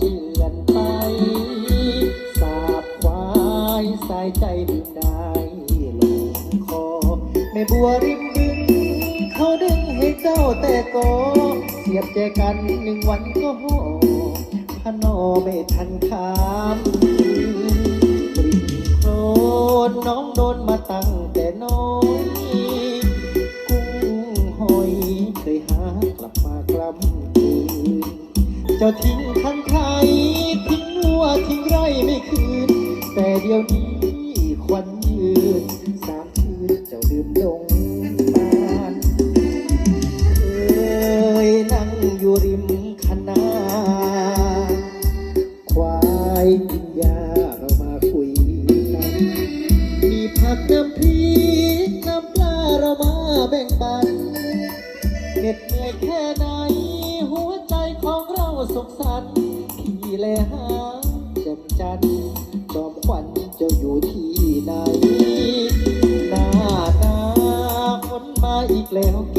มันเจือนไป สาบควายสายใจดึงได้ลงคอแม่บัวริมบึงเขาดึงให้เจ้าแต่ก็เสียบแจกันหนึ่งวันก็หอพนอไม่ทันคามริโคลนน้องโดนมาตั้งแต่น้อยกุ้งหอยเคยหากลับมากลำคืนเจ้าทิ้ง ไม่คืน แต่เดี๋ยวนี้ควันยืนสามคืนเจ้าลืมลงบ้านเคยนั่งอยู่ริมคณะควายกินยาเรามาคุยกันมีผักน้ำพริกน้ำปลาเรามาแบ่งปันเหน็ดเหนื่อยแค่ไหน หัวใจของเราสุขสันต์พี่แลหา ม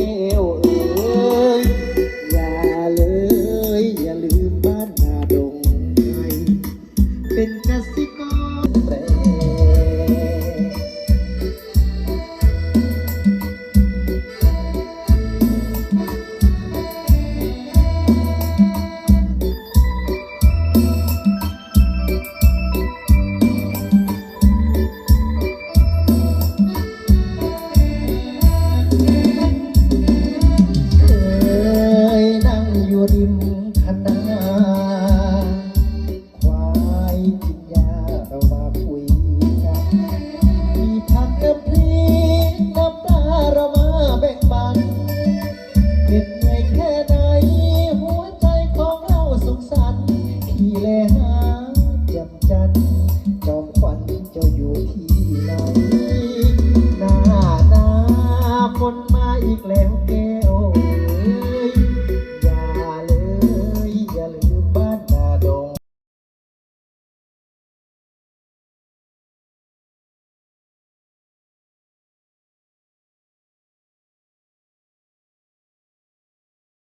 แล้วแก